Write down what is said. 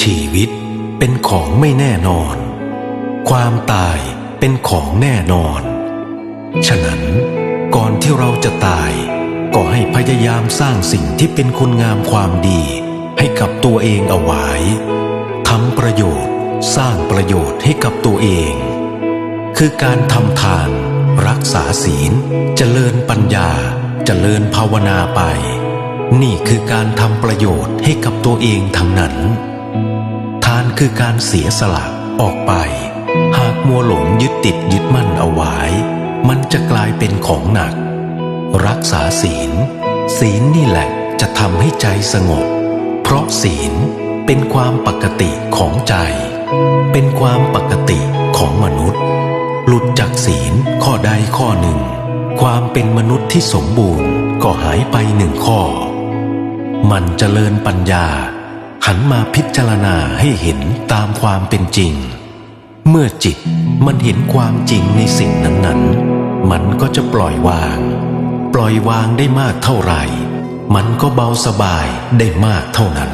ชีวิตเป็นของไม่แน่นอน ความตายเป็นของแน่นอน ฉะนั้นก่อนที่เราจะตาย ก็ให้พยายามสร้างสิ่งที่เป็นคุณงามความดี ให้กับตัวเองเอาไว้ทำประโยชน์สร้างประโยชน์ให้กับตัวเอง คือการทำทานรักษาศีลเจริญปัญญาเจริญภาวนาไป นี่คือการทำประโยชน์ให้กับตัวเองทั้งนั้น คือการเสียสละออกไป หากมัวหลงยึดติดยึดมั่นเอาไว้ มันจะกลายเป็นของหนัก รักษาศีล ศีลนี่แหละจะทำให้ใจสงบ เพราะศีลเป็นความปกติของใจ เป็นความปกติของมนุษย์ หลุดจากศีลข้อใดข้อหนึ่ง ความเป็นมนุษย์ที่สมบูรณ์ก็หายไปหนึ่งข้อ มันเจริญปัญญา หันมาพิจารณาให้เห็นตามความเป็นจริง เมื่อจิตมันเห็นความจริงในสิ่งนั้นๆ มันก็จะปล่อยวาง ปล่อยวางได้มากเท่าไหร่ มันก็เบาสบายได้มากเท่านั้น